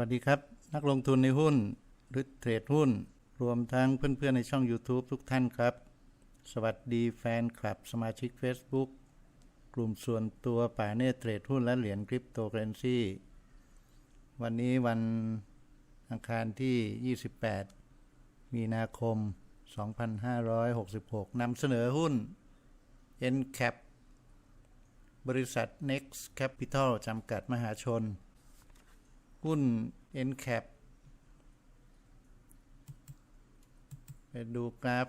วัสดีครับ นักลงทุนในหุ้น หรือเทรดหุ้น รวมทั้งเพื่อนๆในช่อง YouTube ทุกท่านครับ สวัสดีแฟนคลับสมาชิก Facebook กลุ่มส่วนตัวป่าเนตรเทรดหุ้นและเหรียญคริปโตเคอเรนซีวันนี้วันอังคารที่ 28 มีนาคม 2566 นำเสนอหุ้น NCAP บริษัท Next Capital จำกัดมหาชน หุ้น NCAP ไปดูกราฟ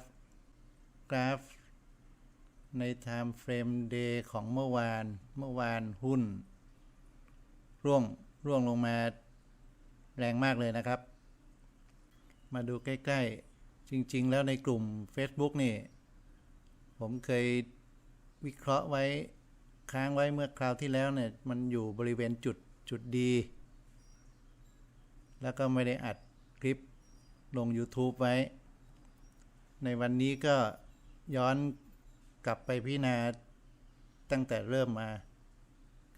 กราฟ ใน Time Frame Day ของเมื่อวาน เมื่อวานหุ้น ร่วง ร่วงลงมาแรงมากเลยนะครับ มาดูใกล้ ๆ จริง ๆ แล้วในกลุ่ม Facebook นี่ ผมเคยวิเคราะห์ไว้ค้างไว้เมื่อคราวที่แล้วเนี่ย มันอยู่บริเวณจุดจุดดี แล้วก็ไม่ได้อัดคลิปลง YouTube ไว้ ในวันนี้ก็ย้อนกลับไปพิจารณาตั้งแต่เริ่มมา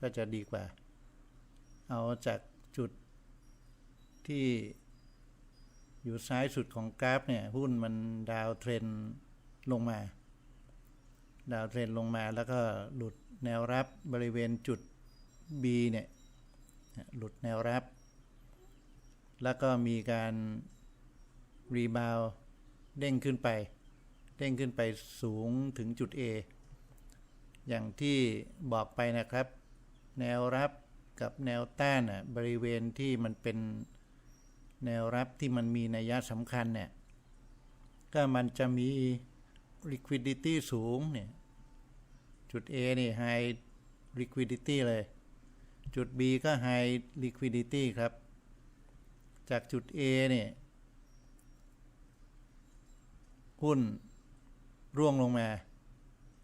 ก็จะดีกว่า เอาจากจุดที่อยู่ซ้ายสุดของกราฟเนี่ย หุ้นมันดาวเทรนลงมา ดาวเทรนลงมาแล้วก็หลุดแนวรับบริเวณจุด B เนี่ย หลุดแนวรับ แล้วก็มีการรีบาวเด้งขึ้นไป เด้งขึ้นไปสูงถึงจุด A อย่างที่บอกไปนะครับ แนวรับกับแนวต้านอะบริเวณที่มันเป็นแนวรับที่มันมีนัยสำคัญเนี่ยก็มันจะมี liquidity สูงเนี่ยจุด A นี่ high liquidity เลย จุด B ก็ high liquidity ครับ จากจุด A เนี่ยหุ้นร่วงลงมา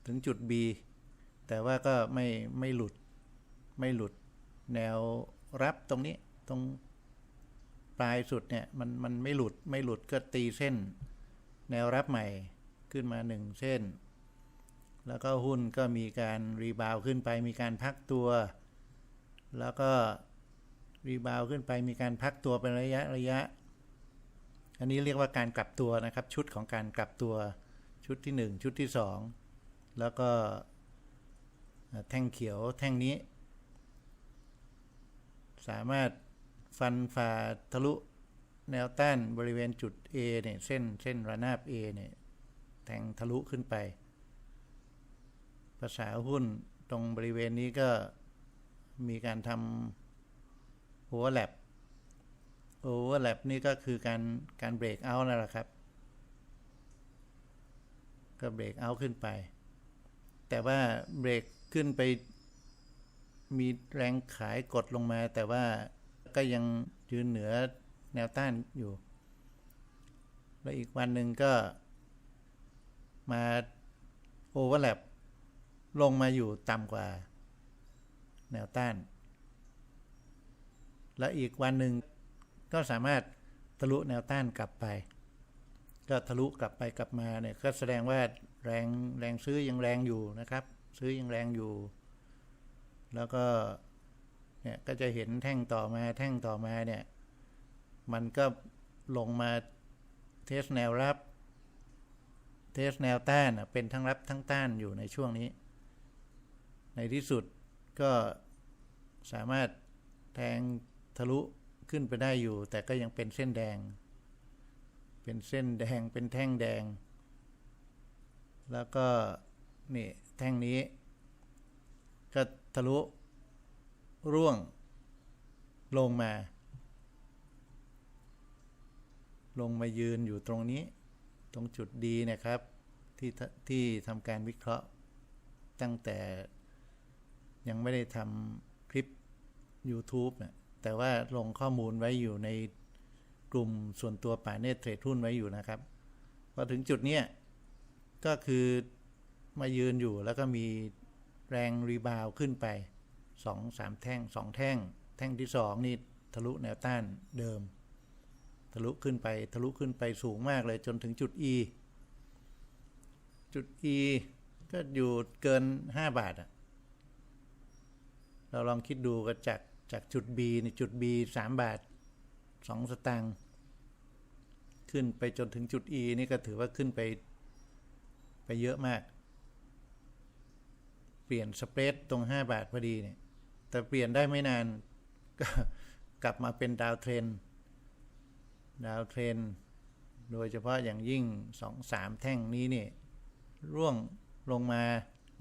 ถึงจุด B แต่ว่าก็ไม่ไม่หลุดไม่หลุดแนวรับตรงนี้ตรงปลายสุดเนี่ยมันมันไม่หลุดไม่หลุดก็ตีเส้น แนวรับใหม่ขึ้นมาหนึ่งเส้น แล้วก็หุ้นก็มีการรีบาวขึ้นไปมีการพักตัว แล้วก็ รีบาวขึ้นไปมีการพักตัวเป็นระยะระยะ อันนี้เรียกว่าการกลับตัวนะครับ ชุดของการกลับตัวชุดที่ 1 ชุดที่ 2 แล้วก็แท่งเขียวแท่งนี้ สามารถฟันฝ่าทะลุแนวต้านบริเวณจุด A เนี่ยเส้นเส้นระนาบ A เนี่ยแทงทะลุขึ้นไป ภาษาหุ้นตรงบริเวณนี้ก็มีการทำ overlap overlap นี่ก็คือการการเบรกเอาท์นั่นแหละครับ ก็เบรกเอาท์ขึ้นไป แต่ว่าเบรกขึ้นไป มีแรงขายกดลงมา แต่ว่าก็ยังยืนเหนือแนวต้านอยู่ แล้วอีกวันหนึ่งก็มาโอเวอร์แลปลงมาอยู่ต่ำกว่า แนวต้าน และอีกวันหนึ่งก็สามารถทะลุแนวต้านกลับไป ก็ทะลุกลับไปกลับมาเนี่ยก็แสดงว่าแรงแรงซื้อยังแรงอยู่นะครับ ซื้อยังแรงอยู่ แล้วก็เนี่ยก็จะเห็นแท่งต่อมาแท่งต่อมาเนี่ย มันก็ลงมาเทสแนวรับ เทสแนวต้านเป็นทั้งรับทั้งต้านอยู่ในช่วงนี้ ในที่สุดก็สามารถแทง ทะลุขึ้นไปได้อยู่ แต่ก็ยังเป็นเส้นแดง เป็นเส้นแดงเป็นแท่งแดง แล้วก็นี่แท่งนี้ ก็ทะลุร่วงลงมา ลงมายืนอยู่ตรงนี้ ตรงจุดดีนะครับ ที่ที่ทำการวิเคราะห์ตั้งแต่ยังไม่ได้ทำคลิป YouTube นะ แต่ว่าลงข้อมูลไว้อยู่ในกลุ่มส่วนตัวป่าเนตรเทรดหุ้นไว้อยู่นะครับพอถึงจุดนี้ก็คือมายืนอยู่แล้วก็มีแรงรีบาวขึ้นไปสองสามแท่งสองแท่ง แท่งที่สองนี่ทะลุแนวต้านเดิม ทะลุขึ้นไปทะลุขึ้นไปสูงมากเลยจนถึงจุด E จุด E ก็อยู่เกิน 5 บาทอะเราลองคิดดูกันจาก จากจุด B ในจุด B 3 บาทสองสตางค์ขึ้นไปจนถึงจุด E นี่ก็ถือว่าขึ้นไป ไปเยอะมาก เปลี่ยนสเปรดตรง 5 บาทพอดีเนี่ย แต่เปลี่ยนได้ไม่นานก็กลับมาเป็นดาวเทรนดาวเทรนโดยเฉพาะอย่างยิ่ง 2-3 แท่งนี้เนี่ยร่วงลงมา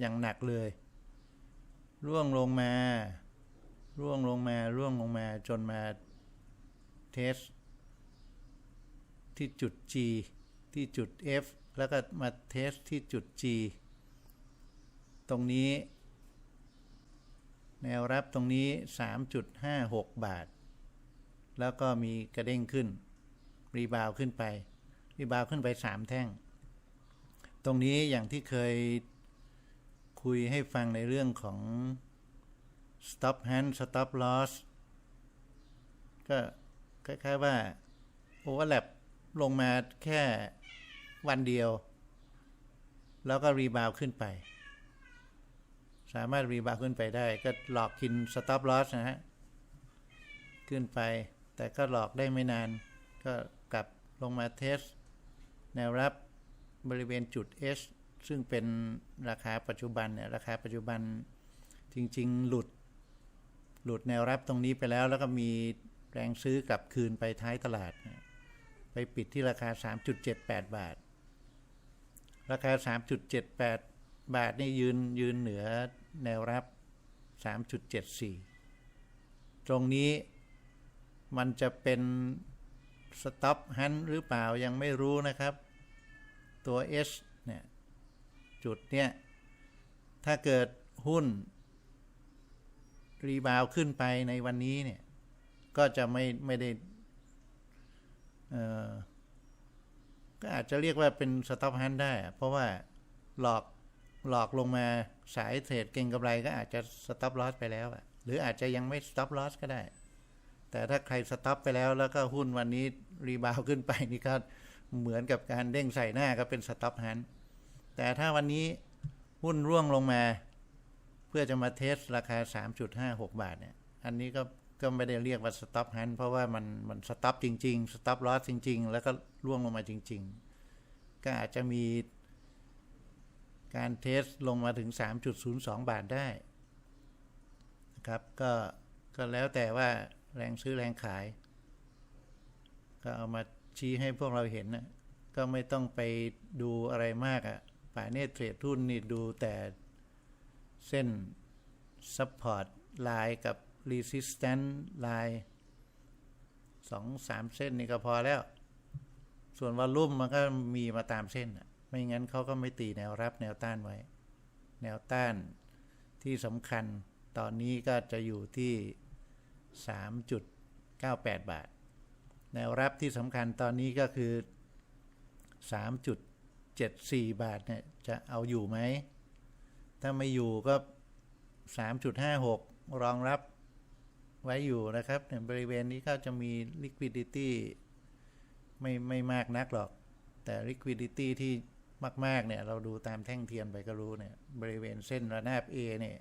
อย่างหนักเลย ร่วงลงมา ร่วงลงมาร่วงลงมาจนมาเทสที่จุด G ที่จุด F แล้วก็มาเทสที่จุด G ตรงนี้ แนวรับตรงนี้ 3.56 บาท แล้วก็มีกระเด้งขึ้น รีบาวขึ้นไป รีบาวขึ้นไป 3 แท่ง ตรงนี้อย่างที่เคยคุยให้ฟังในเรื่องของ stop hand stop loss ก็คล้ายๆว่า overlap ลงมาแค่วันเดียว แล้วก็รีบาวขึ้นไป สามารถรีบาวขึ้นไปได้ ก็หลอกกิน stop loss นะฮะ ขึ้นไป แต่ก็หลอกได้ไม่นาน ก็กลับลงมาเทส แนวรับบริเวณจุด S ซึ่งเป็นราคาปัจจุบันเนี่ยราคาปัจจุบันจริง ๆ หลุด หลุดแนวรับตรงนี้ไปแล้ว แล้วก็มีแรงซื้อกลับคืนไปท้ายตลาด ไปปิดที่ราคา 3.78 บาท ราคา 3.78 บาทนี่ยืนยืนเหนือแนวรับ 3.74 ตรงนี้มันจะเป็นสต็อปฮันหรือเปล่ายังไม่รู้นะครับ ตัว S เนี่ยจุดเนี่ยถ้าเกิดหุ้น รีบาวขึ้นไปในวันนี้เนี่ย ก็จะไม่ไม่ได้เออก็อาจจะเรียกว่าเป็นสต็อปฮันได้ เพราะว่าหลอกหลอกลงมาสายเทรดเก่งกำไรก็อาจจะสต็อปลอสไปแล้วอะหรืออาจจะยังไม่สต็อปลอสก็ได้ แต่ถ้าใครสต็อปไปแล้วแล้วก็หุ้นวันนี้รีบาวขึ้นไปนี่ก็เหมือนกับการเด้งใส่หน้าก็เป็นสต็อปฮันแต่ถ้าวันนี้หุ้นร่วงลงมา เพื่อจะมาเทสราคา 3.56 บาทเนี่ยอันนี้ก็ก็ไม่ได้เรียกว่าสต็อปฮันเพราะว่ามันมันสต็อปจริงๆสต็อปลอสจริง ๆ แล้วก็ร่วงลงมาจริง ๆ ก็อาจจะมีการเทสลงมาถึง 3.02 บาทได้นะครับก็ก็แล้วแต่ว่าแรงซื้อแรงขาย ก็เอามาชี้ให้พวกเราเห็นนะก็ไม่ต้องไปดูอะไรมากอะ่ะป่าเนตเทรดทุนนี่ดูแต่ เส้น Support Line กับ Resistance Line สองสามเส้นนี่ก็พอแล้ว ส่วนวอลลุ่มมันก็มีมาตามเส้น ไม่งั้นเขาก็ไม่ตีแนวรับแนวต้านไว้ แนวต้านที่สำคัญตอนนี้ก็จะอยู่ที่ 3.98 บาท แนวรับที่สำคัญตอนนี้ก็คือ 3.74 บาทเนี่ยจะเอาอยู่ไหม ถ้าไม่อยู่ก็3.56รองรับไว้อยู่นะครับเนี่ยบริเวณนี้ก็จะมี liquidity ไม่ไม่มากนักหรอก แต่ liquidity ที่มาก ๆ เนี่ย เราดูตามแท่งเทียนไปก็รู้เนี่ย บริเวณเส้นระนาบ A เนี่ย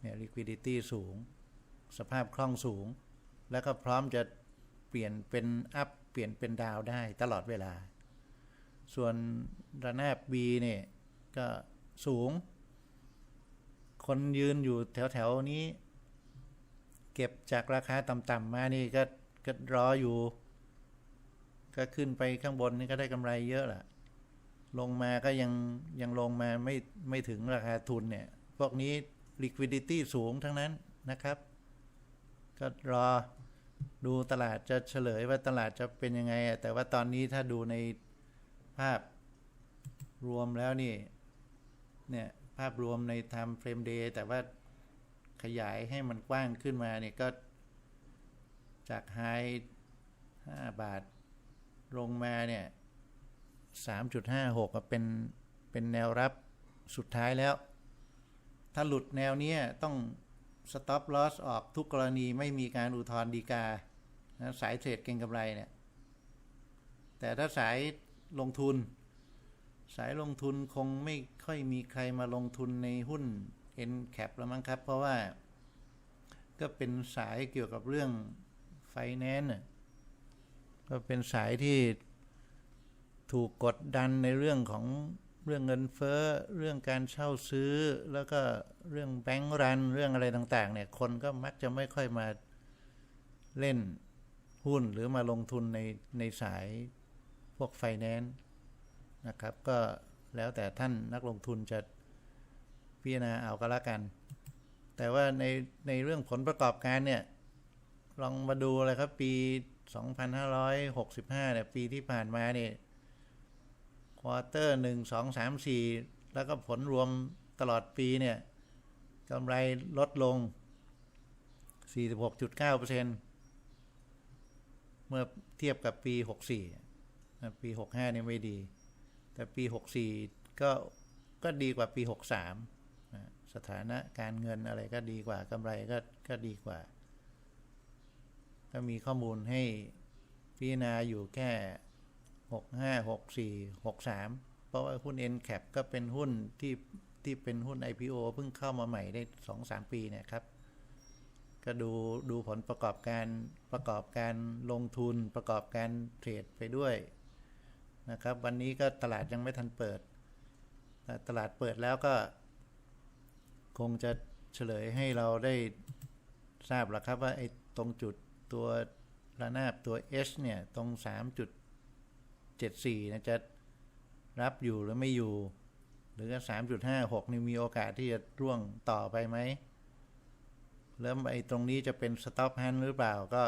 เนี่ย liquidity สูง สภาพคล่องสูง แล้วก็พร้อมจะเปลี่ยนเป็น up เปลี่ยนเป็นดาวได้ตลอดเวลา ส่วนระนาบ B เนี่ยก็สูง คนยืนอยู่แถวๆนี้ เก็บจากราคาต่ำๆมานี่ก็ก็รออยู่ ก็ขึ้นไปข้างบนนี่ก็ได้กำไรเยอะแหละลงมาก็ยังยังลงมาไม่ไม่ถึงราคาทุนเนี่ย พวกนี้ liquidity สูงทั้งนั้นนะครับ ก็รอดูตลาดจะเฉลยว่าตลาดจะเป็นยังไงอะแต่ว่าตอนนี้ถ้าดูในภาพรวมแล้วนี่ เนี่ย ภาพรวมใน time frame day แต่ว่าขยายให้มันกว้างขึ้นมาเนี่ยก็จากไฮ5บาทลงมาเนี่ย 3.56 เป็น เป็นแนวรับสุดท้ายแล้ว ถ้าหลุดแนวนี้ต้อง stop loss ออกทุกกรณีไม่มีการอุทธรณ์ดีกานะสายเทรดเก่งกำไรเนี่ย แต่ถ้าสายลงทุน สายลงทุนคงไม่ค่อยมีใครมาลงทุนในหุ้น N cap แล้วมั้งครับ เพราะว่า ก็เป็นสายเกี่ยวกับเรื่อง finance น่ะก็เป็นสายที่ถูกกดดันในเรื่องของเรื่องเงินเฟ้อ เรื่องการเช่าซื้อ แล้วก็เรื่องแบงก์รัน เรื่องอะไรต่างๆ เนี่ย คนก็มักจะไม่ค่อยมาเล่นหุ้นหรือมาลงทุนในในสายพวกไฟแนนซ์ นะครับ ก็แล้วแต่ท่านนักลงทุนจะพิจารณาเอาก็แล้วกัน แต่ว่าในในเรื่องผลประกอบการเนี่ย ลองมาดูเลยครับ ปี 2565เนี่ยปีที่ผ่านมาเนี่ยควอเตอร์หนึ่งสองสามสี่แล้วก็ผลรวมตลอดปีเนี่ยกำไรลดลง 46.9%เมื่อเทียบกับปี 64 ปี 65 เนี่ยไม่ดี แต่ปี 64 ก็ก็ดีกว่าปี 63 สถานะการเงินอะไรก็ดีกว่ากำไรก็ก็ดีกว่า ก็มีข้อมูลให้พิจารณาอยู่แค่ 6 5 6 4 6 3 เพราะว่าหุ้น NCAP ก็เป็นหุ้นที่ที่เป็นหุ้น IPO เพิ่งเข้ามาใหม่ได้ 2-3 ปีเนี่ยครับก็ดูดูผลประกอบการประกอบการลงทุนประกอบการเทรดไปด้วย นะครับ วันนี้ก็ตลาดยังไม่ทันเปิดแต่ตลาดเปิดแล้วก็ คงจะเฉลยให้เราได้ทราบแล้วครับว่าไอ้ตรงจุดตัวระนาบตัว H เนี่ยตรง 3.74นะจะรับอยู่หรือไม่อยู่ หรือ3.56 นี่มีโอกาสที่จะร่วงต่อไปไหมแล้วไอ้ตรงนี้จะเป็น stop hand หรือเปล่าก็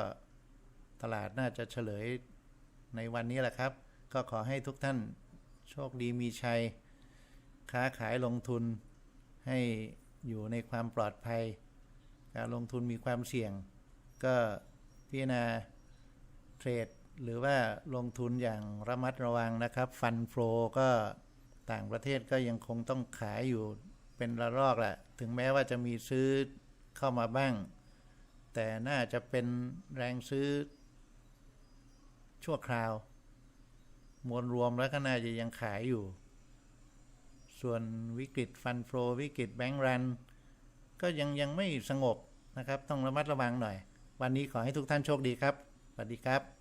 ตลาดน่าจะเฉลยในวันนี้แหละครับ ก็ขอให้ทุกท่านโชคดีมีชัย ค้าขายลงทุนให้อยู่ในความปลอดภัย การลงทุนมีความเสี่ยง ก็พิจารณาเทรดหรือว่าลงทุนอย่างระมัดระวังนะครับ ฟันโฟก็ต่างประเทศก็ยังคงต้องขายอยู่เป็นระลอกแหละ ถึงแม้ว่าจะมีซื้อเข้ามาบ้าง แต่น่าจะเป็นแรงซื้อชั่วคราว มวลรวมแล้วก็น่าจะยังขายอยู่ ส่วนวิกฤตฟันโฟวิกฤตแบงก์รัน ก็ยังยังไม่สงบนะครับ ต้องระมัดระวังหน่อย วันนี้ขอให้ทุกท่านโชคดีครับสวัสดีครับ